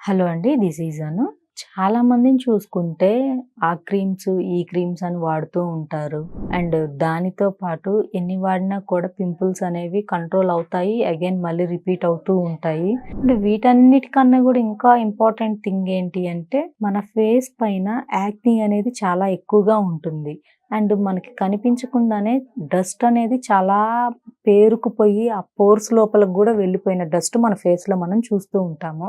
Hello అండి this is అను. చాలా మందిని చూసుకుంటే ఆ క్రీమ్స్ ఈ క్రీమ్స్ అని వాడుతూ ఉంటారు. అండ్ దానితో పాటు ఎన్ని వాడినా కూడా పింపుల్స్ అనేవి కంట్రోల్ అవుతాయి అగైన్ మళ్ళీ రిపీట్ అవుతూ ఉంటాయి. అండ్ వీటన్నిటికన్నా కూడా ఇంకా ఇంపార్టెంట్ థింగ్ ఏంటి అంటే మన ఫేస్ పైన యాక్ని అనేది చాలా ఎక్కువగా ఉంటుంది. అండ్ మనకి కనిపించకుండానే డస్ట్ అనేది చాలా పేరుకుపోయి ఆ పోర్స్ లోపలికి కూడా వెళ్ళిపోయిన డస్ట్ మన ఫేస్లో మనం చూస్తూ ఉంటాము.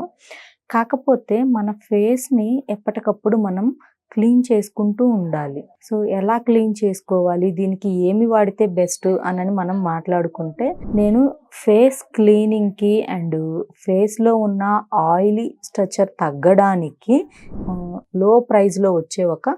కాకపోతే మన ఫేస్ని ఎప్పటికప్పుడు మనం క్లీన్ చేసుకుంటూ ఉండాలి. సో ఎలా క్లీన్ చేసుకోవాలి? దీనికి ఏమి వాడితే బెస్ట్ అని మనం మాట్లాడుకుంటే నేను ఫేస్ క్లీనింగ్కి అండ్ ఫేస్లో ఉన్న ఆయిలీ స్ట్రక్చర్ తగ్గడానికి లో ప్రైస్లో వచ్చే ఒక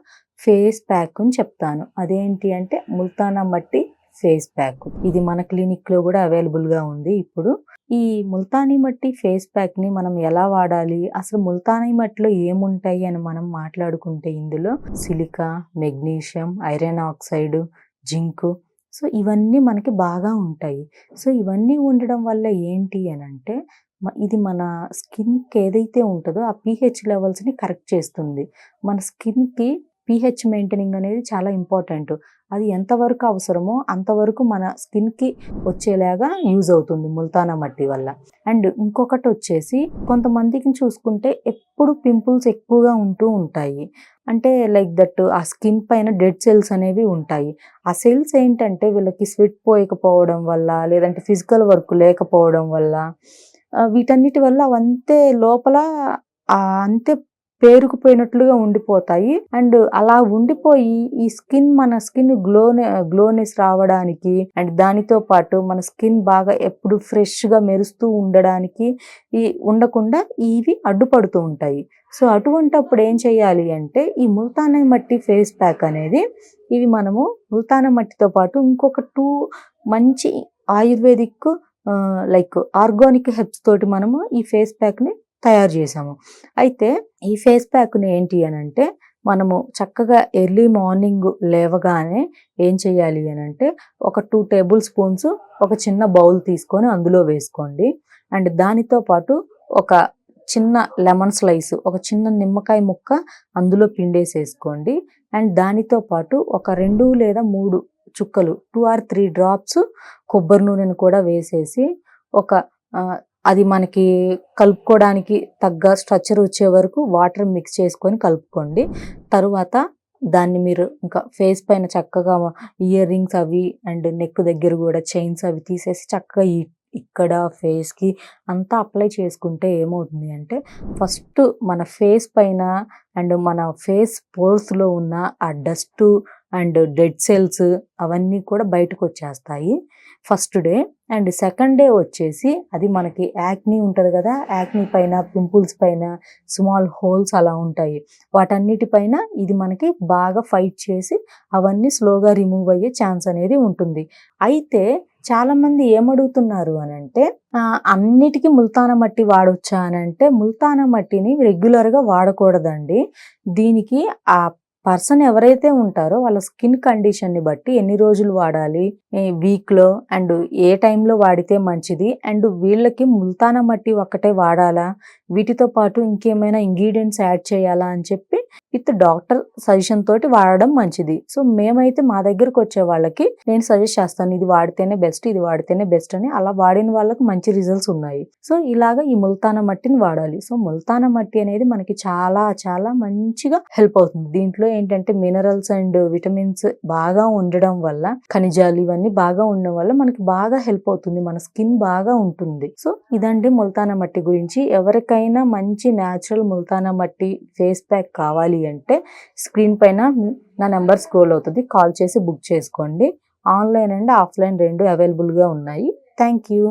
ఫేస్ ప్యాక్ అని చెప్తాను. అదేంటి అంటే ముల్తానా మట్టి ఫేస్ ప్యాక్. ఇది మన క్లినిక్లో కూడా అవైలబుల్గా ఉంది. ఇప్పుడు ఈ ముల్తానీ మట్టి ఫేస్ ప్యాక్ని మనం ఎలా వాడాలి? అసలు ముల్తానీ మట్టిలో ఏముంటాయి అని మనం మాట్లాడుకుంటే ఇందులో silica magnesium iron oxide zinc. So ఇవన్నీ మనకి బాగా ఉంటాయి. సో ఇవన్నీ ఉండడం వల్ల ఏంటి అని అంటే ఇది మన స్కిన్కి ఏదైతే ఉంటుందో ఆ పీహెచ్ లెవెల్స్ని కరెక్ట్ చేస్తుంది. మన స్కిన్కి పీహెచ్ మెయింటైనింగ్ అనేది చాలా ఇంపార్టెంట్. అది ఎంతవరకు అవసరమో అంతవరకు మన స్కిన్కి వచ్చేలాగా యూజ్ అవుతుంది ముల్తానా మట్టి వల్ల. అండ్ ఇంకొకటి వచ్చేసి కొంతమందికి చూసుకుంటే ఎప్పుడు పింపుల్స్ ఎక్కువగా ఉంటూ ఉంటాయి. అంటే లైక్ దట్ ఆ స్కిన్ పైన డెడ్ సెల్స్ అనేవి ఉంటాయి. ఆ సెల్స్ ఏంటంటే వీళ్ళకి స్వెట్ పోయకపోవడం వల్ల లేదంటే ఫిజికల్ వర్క్ లేకపోవడం వల్ల వీటన్నిటి వల్ల అవంతే లోపల అంతే పేరుకుపోయినట్లుగా ఉండిపోతాయి. అండ్ అలా ఉండిపోయి ఈ స్కిన్ మన స్కిన్ గ్లోనే గ్లోనెస్ రావడానికి అండ్ దానితో పాటు మన స్కిన్ బాగా ఎప్పుడు ఫ్రెష్గా మెరుస్తూ ఉండడానికి ఈ ఉండకుండా ఇవి అడ్డుపడుతూ ఉంటాయి. సో అటువంటప్పుడు ఏం చేయాలి అంటే ఈ ముల్తాన మట్టి ఫేస్ ప్యాక్ అనేది ఇవి మనము ముల్తాన మట్టితో పాటు ఇంకొక టూ మంచి ఆయుర్వేదిక్ లైక్ ఆర్గానిక్ హెబ్స్ తోటి మనము ఈ ఫేస్ ప్యాక్ని తయారు చేసాము అయితే ఈ ఫేస్ ప్యాక్ని ఏంటి అని అంటే మనము చక్కగా ఎర్లీ మార్నింగ్ లేవగానే ఏం చేయాలి అని అంటే ఒక టూ టేబుల్ స్పూన్స్ ఒక చిన్న బౌల్ తీసుకొని అందులో వేసుకోండి. అండ్ దానితో పాటు ఒక చిన్న లెమన్ స్లైస్ ఒక చిన్న నిమ్మకాయ ముక్క అందులో పిండేసేసుకోండి. అండ్ దానితో పాటు ఒక రెండు లేదా మూడు చుక్కలు టూ ఆర్ త్రీ డ్రాప్స్ కొబ్బరి నూనెను కూడా వేసేసి ఒక అది మనకి కలుపుకోవడానికి తగ్గ స్ట్రక్చర్ వచ్చే వరకు వాటర్ మిక్స్ చేసుకొని కలుపుకోండి. తరువాత దాన్ని మీరు ఇంకా ఫేస్ పైన చక్కగా ఇయర్ రింగ్స్ అవి అండ్ నెక్ దగ్గర కూడా చైన్స్ అవి తీసేసి చక్కగా ఇక్కడ ఫేస్కి అంతా అప్లై చేసుకుంటే ఏమవుతుంది అంటే ఫస్ట్ మన ఫేస్ పైన అండ్ మన ఫేస్ పోర్స్లో ఉన్న ఆ డస్ట్ అండ్ డెడ్ సెల్స్ అవన్నీ కూడా బయటకు వచ్చేస్తాయి. First day and second day వచ్చేసి అది మనకి యాక్నీ ఉంటుంది కదా యాక్ని పైన పింపుల్స్ పైన స్మాల్ హోల్స్ అలా ఉంటాయి. వాటన్నిటిపైన ఇది మనకి బాగా ఫైట్ చేసి అవన్నీ స్లోగా రిమూవ్ అయ్యే ఛాన్స్ అనేది ఉంటుంది. అయితే చాలామంది ఏమడుగుతున్నారు అని అంటే అన్నిటికీ ముల్తాన మట్టి వాడొచ్చా అని అంటే ముల్తాన మట్టిని రెగ్యులర్గా వాడకూడదండి. దీనికి ఆ పర్సన్ ఎవరైతే ఉంటారో వాళ్ళ స్కిన్ కండిషన్ని బట్టి ఎన్ని రోజులు వాడాలి వీక్లో అండ్ ఏ టైంలో వాడితే మంచిది అండ్ వీళ్ళకి ముల్తాన మట్టి ఒక్కటే వాడాలా? వీటితో పాటు ఇంకేమైనా ఇంగ్రీడియంట్స్ యాడ్ చేయాలా అని చెప్పి విత్ డాక్టర్ సజెషన్ తోటి వాడడం మంచిది. సో మేమైతే మా దగ్గరకు వచ్చే వాళ్ళకి నేను సజెస్ట్ చేస్తాను ఇది వాడితేనే బెస్ట్ ఇది వాడితేనే బెస్ట్ అని అలా వాడిన వాళ్ళకి మంచి రిజల్ట్స్ ఉన్నాయి. సో ఇలాగా ఈ ముల్తాన మట్టిని వాడాలి. సో ముల్తాన మట్టి అనేది మనకి చాలా చాలా మంచిగా హెల్ప్ అవుతుంది. దీంట్లో ఏంటంటే మినరల్స్ అండ్ విటమిన్స్ బాగా ఉండడం వల్ల ఖనిజాలు ఇవన్నీ బాగా ఉండడం వల్ల మనకి బాగా హెల్ప్ అవుతుంది. మన స్కిన్ బాగా ఉంటుంది. సో ఇదండి ముల్తానా మట్టి గురించి. ఎవరికైనా మంచి న్యాచురల్ ముల్తానా మట్టి ఫేస్ ప్యాక్ కావాలి కావాలి అంటే స్క్రీన్ పైన నా నెంబర్ స్క్రోల్ అవుతుంది. కాల్ చేసి బుక్ చేసుకోండి. ఆన్లైన్ అండ్ ఆఫ్లైన్ రెండు అవైలబుల్గా ఉన్నాయి. Thank you.